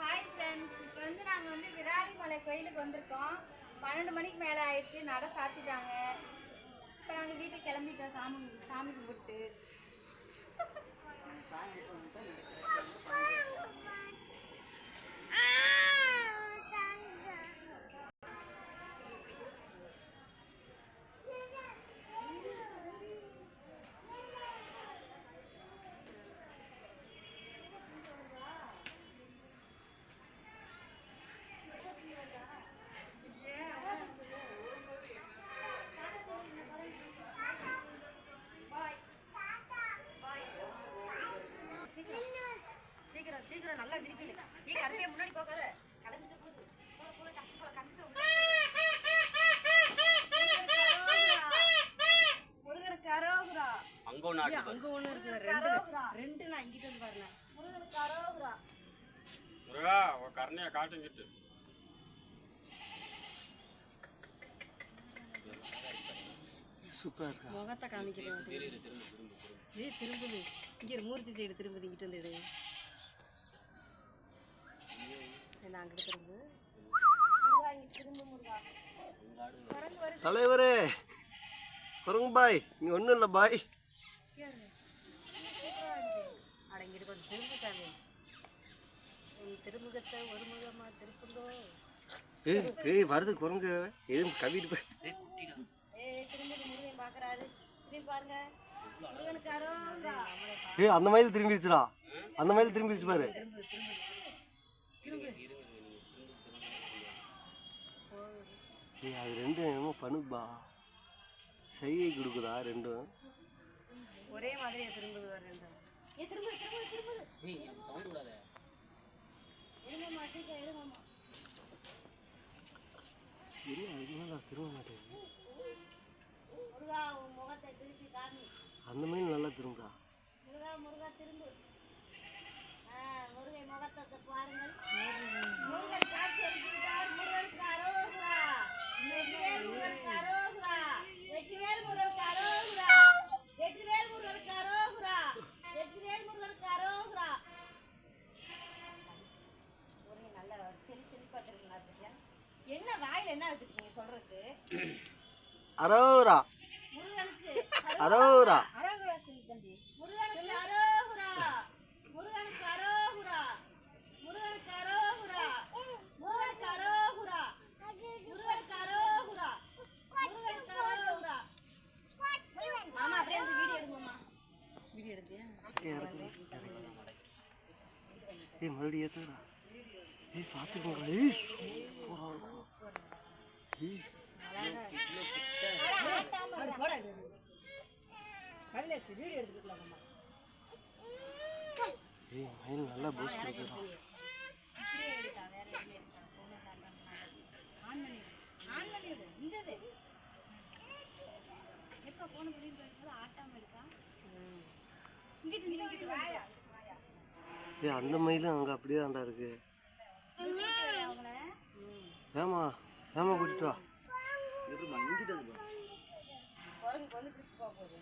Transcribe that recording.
Hi friends இப்போ வந்து நாங்கள் வந்து விராலிமலை கோயிலுக்கு வந்திருக்கோம். பன்னெண்டு மணிக்கு மேலே ஆயிடுச்சு. நடை சாத்திட்டாங்க. இப்போ நாங்கள் வீட்டுக்கு கிளம்பிட்டோம். சாமி சாமி கும்பிட்டு. சீக்கிரம் சீக்கிரம் நல்லா விரிக்கல நீ கருமையை முன்னாடி போகாத. கலந்துட்டு போகுது. போல, போல, டக்கு போல, கம்பிட்டு வந்து. முருகனுக்கு அரோகுரா. அங்க ஆட்டு அங்க ஒண்ணு இருக்கு. ரெண்டு ரெண்டு நான் இங்கிட்டு வந்து பாருங்க. முருகனுக்கு அரோகுரா. முருகா உன் கருணையை காட்டுங்கிட்டு சூப்பராக இருக்கா? முகத்தை காமிக்கிறேன். ஏய் திரும்புது. இங்க மூர்த்தி சைடு திரும்புது இங்கிட்டு வந்துடு நான் அங்கிட்டு தலைவரே வருங்க பாய். இங்கே ஒன்றும் இல்லை பாய். கொஞ்சம் சாமி திருமுகத்தை ஒரு திருப்புங்கோ ஏய் ஏய் வருது குரங்கு எதுவும் கவிட்டு போய். திரும்பி ஏய் அந்த மாதிரி திரும்பிடுச்சுடா அந்த மாதிரி திரும்பிடுச்சு பாரு ஏய் அது ரெண்டும் என்னமோ பண்ணுப்பா செய்கை கொடுக்குதா ரெண்டும்? ஒரே மாதிரியே திரும்புது ரெண்டும். ஏ மேலே திரும்ப மாட்டேங்குது முருகா உன் முகத்தை திருப்பி காமி. அந்த மாதிரி நல்லா திரும்புடா. முருகா முருகா திரும்பு ஆ, முருகன் முகத்தை பாருங்கள் முருகன் காட்சி அளிக்கிறார் முருகனுக்கு அரோகுரா வெற்றிவேல் முருகனுக்கு அரோகுரா வெற்றிவேல் முருகனுக்கு அரோகுரா வெற்றிவேல் முருகனுக்கு அரோகுரா வெற்றிவேல் முருகனுக்கு அரோகுரா முருகன் நல்ல சிரி சிரிப்பா திரும்பினா என்ன வாயில என்ன வச்சிருக்கீங்க சொல்றதுக்கு அரோரா முருகனுக்கு அரோரா அழகுல சொல்லி தம்பி முருகனுக்கு அரோகுரா முருகனுக்கு அரோகுரா முருகனுக்கு அரோகுரா முருகனுக்கு அரோகுரா முருகனுக்கு அரோகுரா முருகனுக்கு அரோகுரா மாமா அப்படியே வந்து வீடியோ எடுங்கம்மா வீடியோ எடுத்தியா ஏய் மறுபடியும் ஏற்றுறா ஏய் பார்த்துக்கோங்க. ஏய் சூப்பராக இருக்கும் நல்லா பூஸ்ட் கொடுக்குறான் அந்த மயிலும் அங்கே அப்படியே தான்டா இருக்கு. ஏமா ஏமா கூட்டிட்டு வா குரங்கு வந்து பிடிச்சி போக போகுது